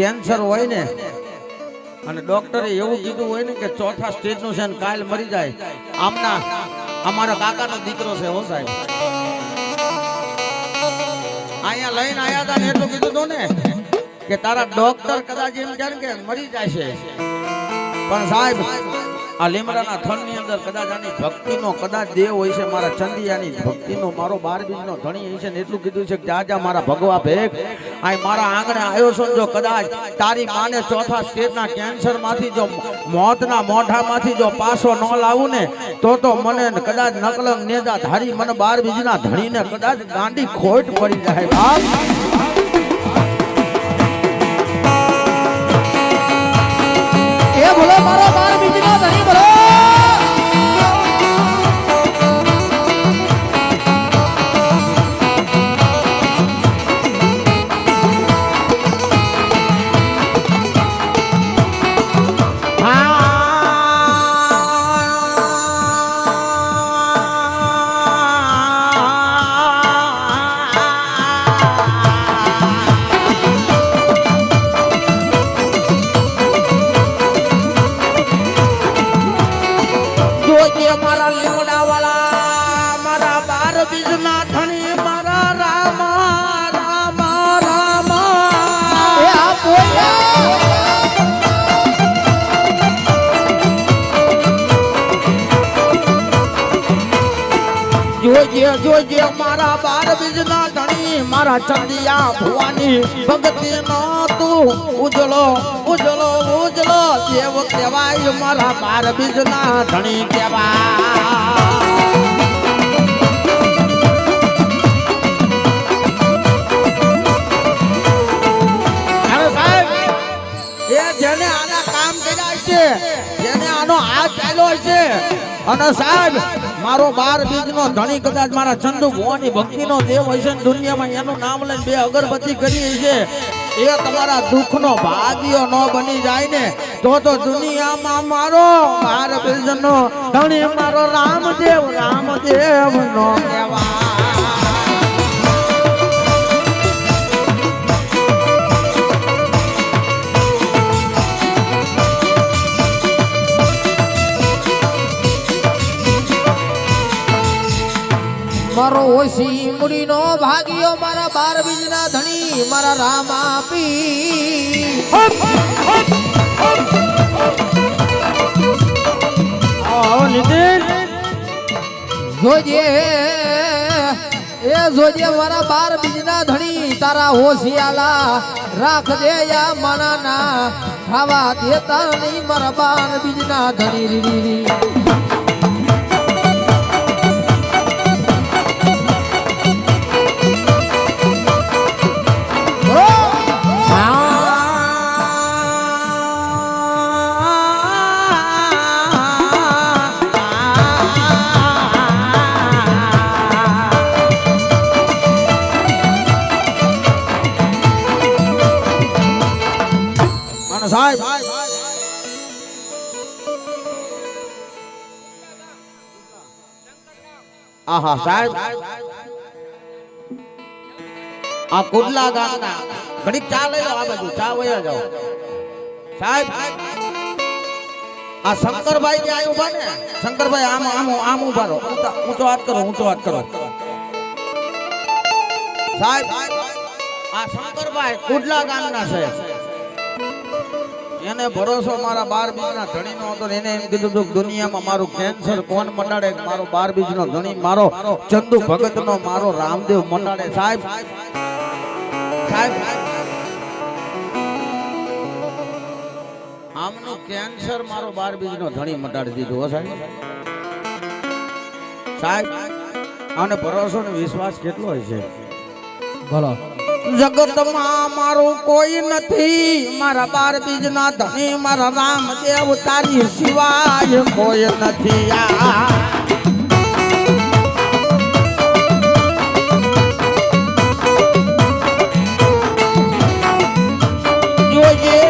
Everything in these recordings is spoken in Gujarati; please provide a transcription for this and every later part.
કેન્સર હોય ને, અને ડોક્ટરે એવું કીધું હોય ને કે ચોથા સ્ટેજનું છે ને કાલ મરી જાય. આમના, અમારા કાકાનો દીકરો છે હો સાહેબ. અહીંયા લઈને આવ્યા હતા ને એટલું કીધું હતું ને કે તારા ડોક્ટર કદાચ એમ જાણ કે મરી જાય છે. પણ સાહેબ આ લીમડાના થણની અંદર કદાચ આની ભક્તિનો, કદાચ દેવ હોય છે, મારા ચંદિયાની ભક્તિનો, મારો બાર બીજનો ધણી હોય છે ને એટલું કીધું છે કે જાજા મારા ભગવા ભેગ. આ મારા આંગણે આવ્યો છો જો કદાચ તારી માને ચોથા સ્ટેજના કેન્સરમાંથી જો મોતના મોઢામાંથી જો પાછો ન લાવું ને, તો તો મને કદાચ નકલંગ નેજા ધારી મને બાર બીજના ધણીને કદાચ ગાંડી ખોટ પડી જાય બાપ. જોજે મારા બાર બીજના ધણી, મારા ચંદિયા ભુવાની ભક્તિ નો તું ઉજળો ઉજળો ઉજળો દેવ કહેવાય મારા બાર બીજના ધણી કહેવાય. જેને આના કામ કર્યા છે, જેને આનો હાથ પહેલો છે અને સાહેબ, મારો બાર બીજનો ધણી કદાચ મારા ચંદુ ભુવાની ભક્તિનો દેવ હશે ને દુનિયામાં, એનું નામ લઈને બે અગરબત્તી કરી છે એ તમારા દુઃખનો ભાગ્યો ન બની જાય ને, તો તો દુનિયામાં મારો બાર બીજનો ધણી, મારો રામદેવ રામદેવ નો કહેવાય. મારો ઓછી મુડીનો ભાગ્યો મારા બાર બીજના ધણી મારા રામા પી આવો નીતિન. જોજે એ જોજે મારા બાર બીજના ધણી તારા હોશિયાલા રાખજે યા મનાના ખાવા દેતા નહીં મારા બાર બીજના ધણી રી સાહેબ. આહા, સાહેબ. આ કુડલા ગામના. ઘડીક ચા લઈ લો, આ બાજુ ચા વયા જાઓ. સાહેબ, આ શંકરભાઈ જે આવ્યું ભાઈ ને? શંકરભાઈ, આમ આમ આમ ઊભા ઊંચો- વાત કરો, ઊંચો વાત કરો. સાહેબ, આ શંકરભાઈ કુડલા ગામના છે. એને ભરોસો મારા બાર બીજના ધણીનો હતો એને એમ કીધું હતું દુનિયામાં મારું કેન્સર કોણ મંડાડે? મારો બાર બીજનો ધણી, મારો ચંદુ ભગતનો, મારો રામદેવ મંડાડે. સાહેબ સાહેબ, આમનું કેન્સર મારો બાર બીજનો ધણી મટાડી દીધું સાહેબ. સાહેબ અને ભરોસો ને વિશ્વાસ કેટલો હોય છે? બોલો જગતમાં મારું કોઈ નથી. મારા બાર બીજના ધણી, મારા રામદેવ, તારી સિવાય કોઈ નથી આ. જોઈએ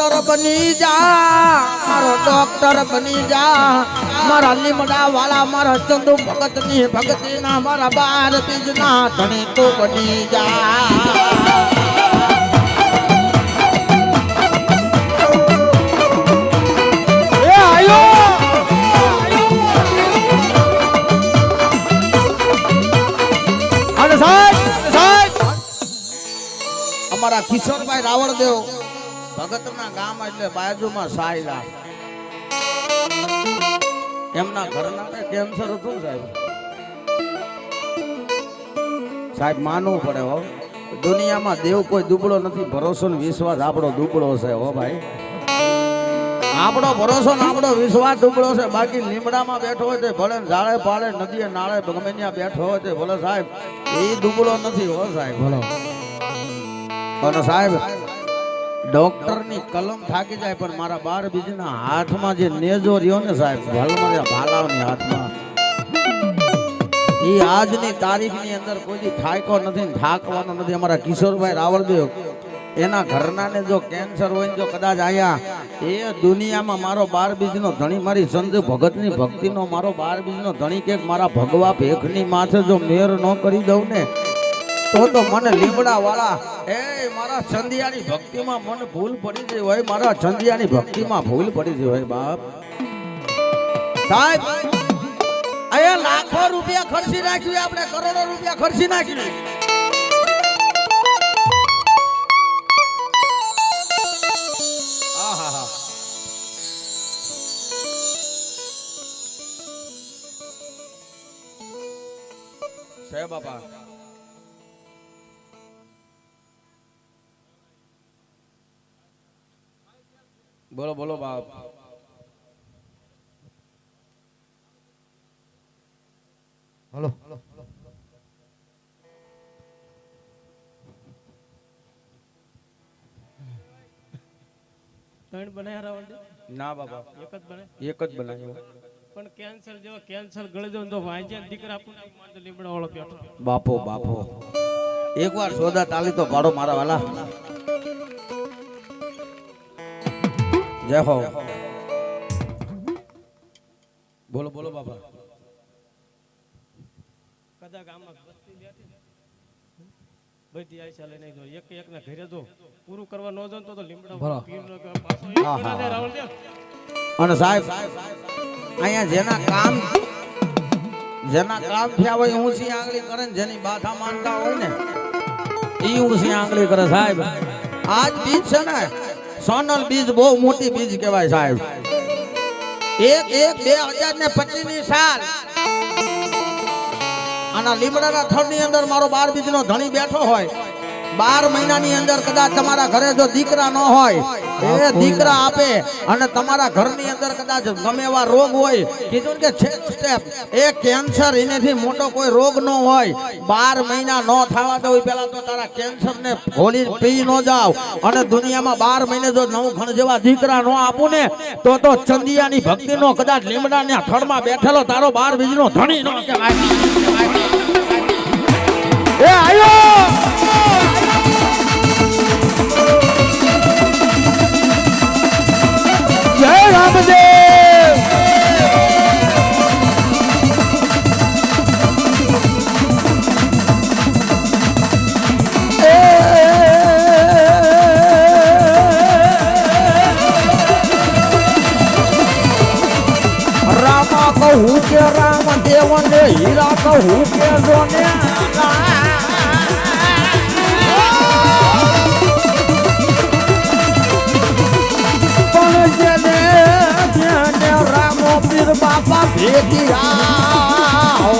ડોક્ટર બની જા મારો ડોક્ટર બની જા. મારા લીમડા વાળા મારા ચંદુ ભગતની ભગતી ના મારા બાર બીજ ના ધણી તું બની જા. અમારા કિશોરભાઈ રાવળદેવ ભગતના ગામ એટલે બાજુમાં સાયલા એમના ઘરના કેન્સર હતું સાહેબ? સાહેબ, માનવું પડે હો. દુનિયામાં દેવ કોઈ દુબળો નથી, ભરોસો ને વિશ્વાસ આપણો દુબળો છે હો ભાઈ. આપણો ભરોસો ને આપણો વિશ્વાસ દુબળો છે. બાકી લીમડામાં બેઠો હોય તો ભલે ઝાડે પાડે, નદીએ નાળે ગમે બેઠો હોય તો ભલે સાહેબ, એ દુબળો નથી હો સાહેબ. બોલો અને સાહેબ ડોક્ટરની કલમ થાકી જાય, પણ મારા બાર બીજના હાથમાં જે નેજો રહ્યો ને સાહેબ ભલમાં જે ભાલાવની હાથમાં. એ આજની તારીખની અંદર કોઈ થાક્યો નથી થાકવાનો નથી. અમારા કિશોરભાઈ રાવળદેવ, એના ઘરનાને જો કેન્સર હોય જો કદાચ આયા, એ દુનિયામાં મારો બાર બીજનો ધણી, મારી સંત ભગતની ભક્તિનો મારો બાર બીજનો ધણી કે મારા ભગવા ભેખની માથે જો મેર ન કરી દઉં ને તો તો મને લીમડા વાળા એ મારા ચંદિયાની ભક્તિમાં મને ભૂલ પડી ગઈ હોય, મારા ચંદિયાની ભક્તિમાં ભૂલ પડી ગઈ હોય, બાપ. સાહેબ, અહીંયા લાખો રૂપિયા ખર્ચી નાખ્યું આપણે કરોડો રૂપિયા ખર્ચી નાખ્યું સાહેબ, બાપા. બોલો બોલો બાપ. હલો ત્રણ બનાયા રાવણ ના બાપા એક જ બને એક જ બનાવ્યો પણ કેન્સર જો કેન્સર ગળી દો તો વાંજે દીકરા આપણને માંડ લીમડા વાળો બેઠો. બાપો બાપો. એકવાર સોદા તાલી તો પાડો મારા વાલા. જય હો. બોલો બોલો બાપા કદાચ ગામમાં વસ્તી બેઠી છે. બધી આયસા લઈને જો એક એક ને ઘરે જો પૂરું કરવા ન જન તો તો લીમડા પીર નો પાછો હા, દે હા. અને સાહેબ અહીંયા જેના કામ જેના કામ થયા હોય હું સી આંગળી કરે ને જેની બાથા માનતા હોય ને ઈ ઊંચી આંગળી કરે સાહેબ. આજ બીજ છે ને સોનલ બીજ બહુ મોટી બીજ કહેવાય સાહેબ. એક એક, બે હજાર ને પચીસની સાલ. આના લીમડાના થડની અંદર મારો બાર બીજનો ધણી બેઠો હોય. બાર મહિનાની અંદર કદાચ તમારા ઘરે જો દીકરા ન હોય એ દીકરા આપે અને તમારા ઘરની અંદર કદાચ ગમે એવા રોગ હોય કીધું કે છે સ્ટેપ એ કેન્સર એનેથી મોટો કોઈ રોગ ન હોય. બાર મહિના ન થવા દો પેલા તો તારા કેન્સર ને ગોળી પી ન જાવ. અને દુનિયામાં બાર મહિને જો નવ ખણ જેવા દીકરા ન આપું ને તો તો ચંદિયાની ભક્તિનો કદાચ લીમડાના થડમાં બેઠેલો તારો બાર બીજનો ધણી ન કહેવાય. એ આયો! જય રામદેવ! રામા કહું કે રામદેવ ને હીરા કહું કે જોને પીર બાપા ભેગિયા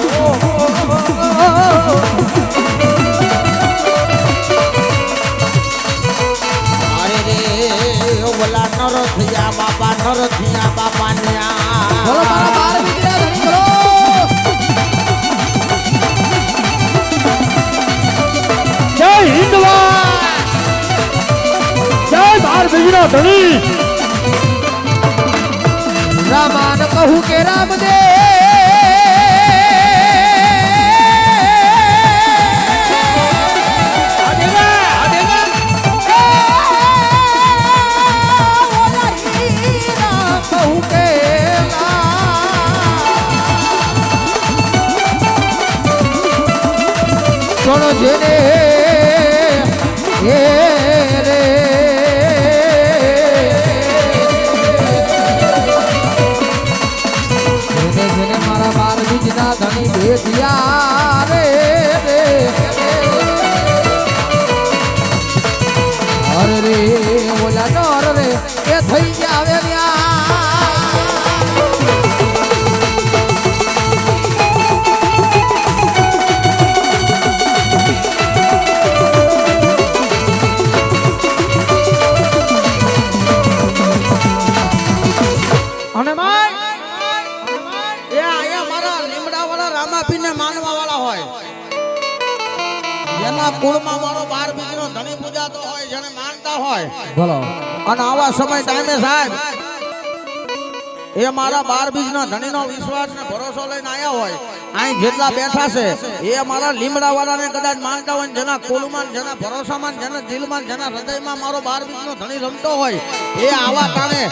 અરે રે ઓલા નરથિયા બાપા નરથિયા બાપા બોલો મારા બાર બીજના ધણી બોલો જય હિન્દવા જય બાર બીજના ધણી કહું કે રામ દે કહું જેને કુળમાં મારો બાર બીજનો ધણી પૂજાતો હોય જેને માનતા હોય. ભલો અને આવા સમય ટાઈમે સાહેબ એ મારા બાર બીજના ધણીનો વિશ્વાસ ને ભરોસો લઈને આવ્યા હોય અહીં જેટલા બેઠા છે એ મારા લીમડા વાળાને કદાચ માનતા હોય જેના કુલમાં જેના ભરોસામાં જેના દિલમાં જેના હૃદયમાં મારો બાર બીજનો ધણી રમતો હોય એ આવા કારણે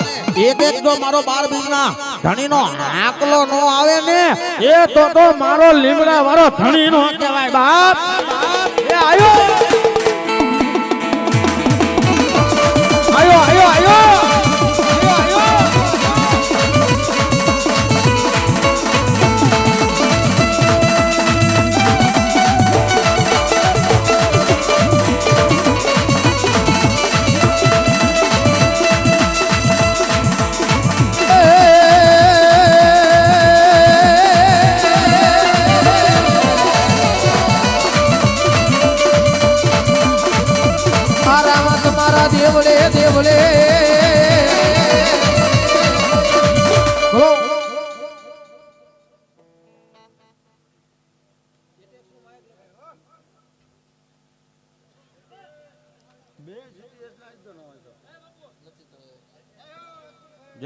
એક એક જો મારો બાર બીજના ધણીનો આકલો નો આવે ને એ તો તો મારો લીમડા વાળો ધણી નો કહેવાય બાપ. એ આયો આયો આયો.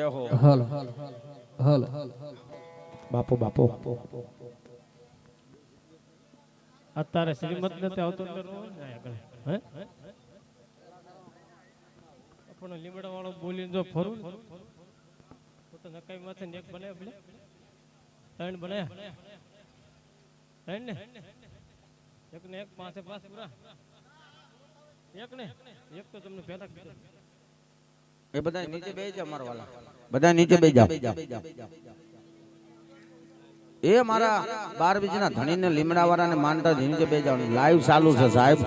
જય હો હલ હલ બાપો બાપો અત્યારે શ્રીમદ નથી આવતો. હે આપણો લીમડા વાળો બોલીને જો ફરું તો નકાઈ માથે ને એક બનાવ્યા પેલા ત્રણ બનાવ્યા ત્રણ ને એક ને એક પાસે પાસ પૂરા એક ને એક તો તમને પહેલા કીધું એ બધા નીચે બે જા મારા વાલા. બધા નીચે બે જા એ મારા બાર બીજના ધણીને લીમડા વાળાને માનતા જ નીચે બે જાવ લાઈવ ચાલુ છે સાહેબ.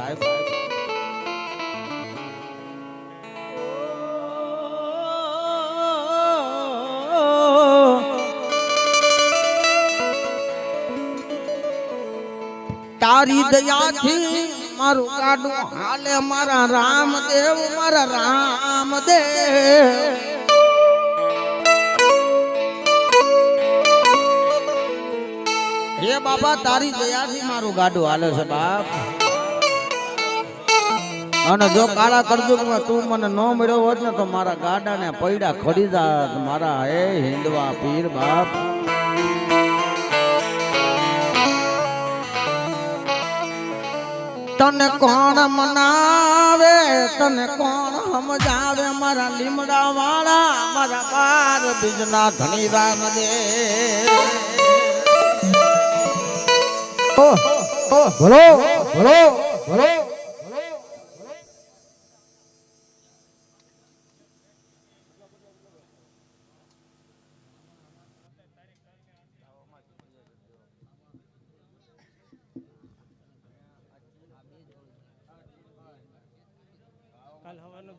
તારી દયાથી મારું ગાડું હાલે મારા રામદેવ મારા રામદેવ. હે બાબા, તારી દયાથી મારું ગાડું હાલે છે બાપ. અને જો કાળા કરજુગમાં તું મને ન મળ્યો હોત ને તો મારા ગાડાને પૈડા ખરીદા મારા હે હિંદવા પીર બાપ. તને કોણ મનાવે? તને કોણ સમજાવે? મારા લીમડા વાળા મારા બાર બીજના ધણી રામ દે. બોલો બોલો બોલો.